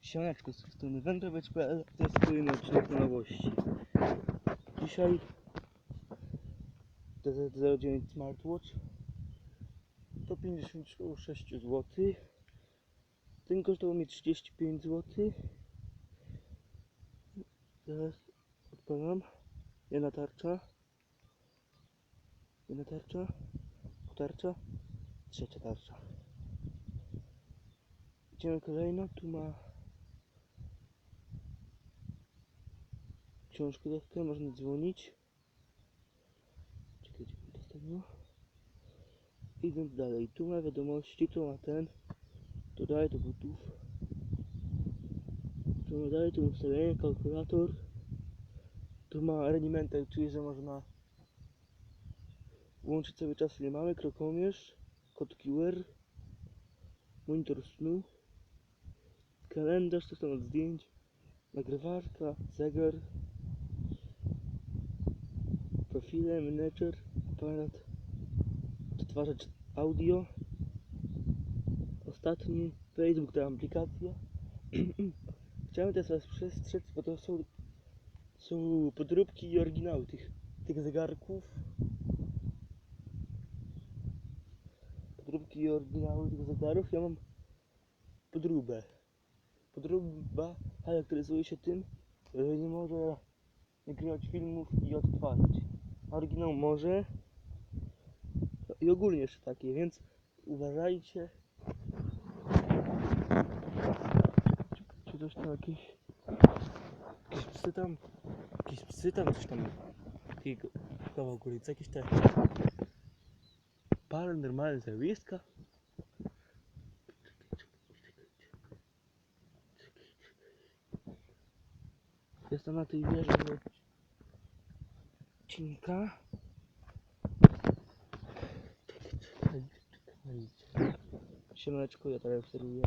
Siemaneczko, z tej strony wędrowiec.pl To kolejny odcinek na nowości. Dzisiaj DZ09 Smartwatch 156 zł Ten kosztował mi 35 zł Teraz odpalam. Jedna tarcza. Jedna tarcza. Tarcza Trzecia tarcza. Idziemy kolejno, tu ma książkę dawkę, można dzwonić. Czekajcie, to stawiło. Idąc dalej, tu ma wiadomości, tu ma ten, tu dalej butów. Tu ma dalej, tu ustawienie, kalkulator. Tu ma renimental, czyli że można włączyć sobie czas ile mamy, krokomierz, kod QR, monitor snu, kalendarz, to są od zdjęć, nagrywarka, zegar, profile, manager, aparat, odtwarzacz audio, ostatni, Facebook to aplikacja. Chciałem teraz was przestrzec, bo to są, są podróbki i oryginały tych, tych zegarków. Podróbki i oryginały tych zegarów. Ja mam podróbę. Podróba charakteryzuje się tym, że nie może nagrywać filmów i odtwarzać. Oryginał może i ogólnie jeszcze takie, więc uważajcie. Czy, coś tam jakieś jakieś psy tam jakieś psy tam coś tam kawał ulicy, jakieś te paranormalne zjawiska. Jestem na tej wieży Činka. Šimelečku je tady v sedu.